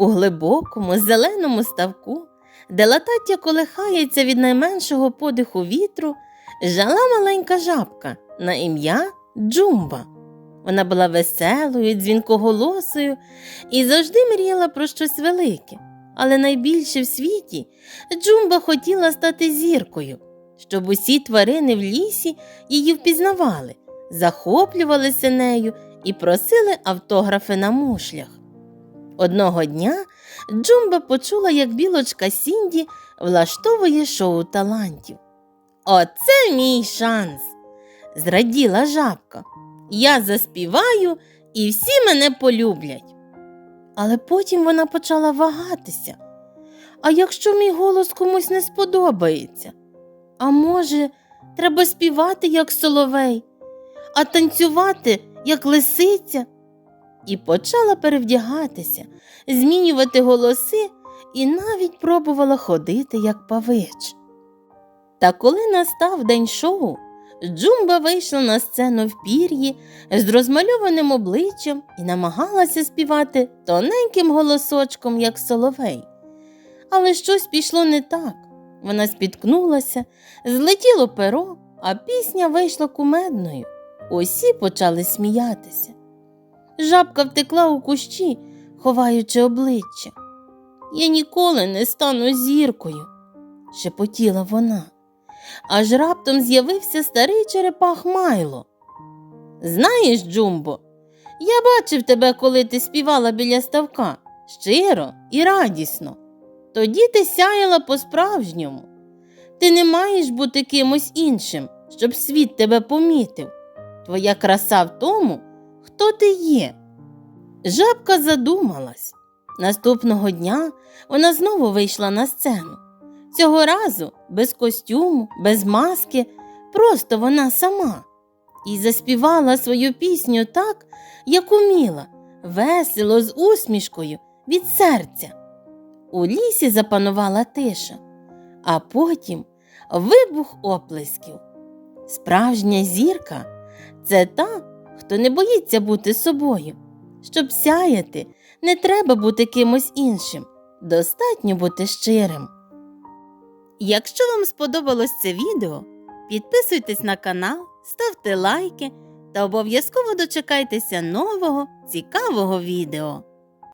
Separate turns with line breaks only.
У глибокому зеленому ставку, де латаття колихається від найменшого подиху вітру, жала маленька жабка на ім'я Джумба. Вона була веселою, дзвінкоголосою і завжди мріяла про щось велике. Але найбільше в світі Джумба хотіла стати зіркою, щоб усі тварини в лісі її впізнавали, захоплювалися нею і просили автографи на мушлях. Одного дня Джумба почула, як білочка Сінді влаштовує шоу талантів. Оце мій шанс, зраділа жабка. Я заспіваю і всі мене полюблять. Але потім вона почала вагатися. А якщо мій голос комусь не сподобається? А може, треба співати, як соловей, а танцювати, як лисиця? І почала перевдягатися, змінювати голоси і навіть пробувала ходити, як павич. Та коли настав день шоу, Джумба вийшла на сцену в пір'ї з розмальованим обличчям і намагалася співати тоненьким голосочком, як соловей. Але щось пішло не так. Вона спіткнулася, злетіло перо, а пісня вийшла кумедною. Усі почали сміятися. Жабка втекла у кущі, ховаючи обличчя. Я ніколи не стану зіркою, шепотіла вона. Аж раптом з'явився старий черепах Майло. Знаєш, Джумбо, я бачив тебе, коли ти співала біля ставка, щиро і радісно. Тоді ти сяяла по-справжньому. Ти не маєш бути кимось іншим, щоб світ тебе помітив. Твоя краса в тому, хто ти є. Жабка задумалась. Наступного дня вона знову вийшла на сцену. Цього разу без костюму, без маски, просто вона сама. І заспівала свою пісню так, як уміла, весело, з усмішкою від серця. У лісі запанувала тиша, а потім вибух оплесків. Справжня зірка це та, хто не боїться бути собою. Щоб сяяти, не треба бути кимось іншим, достатньо бути щирим. Якщо вам сподобалось це відео, підписуйтесь на канал, ставте лайки та обов'язково дочекайтеся нового цікавого відео.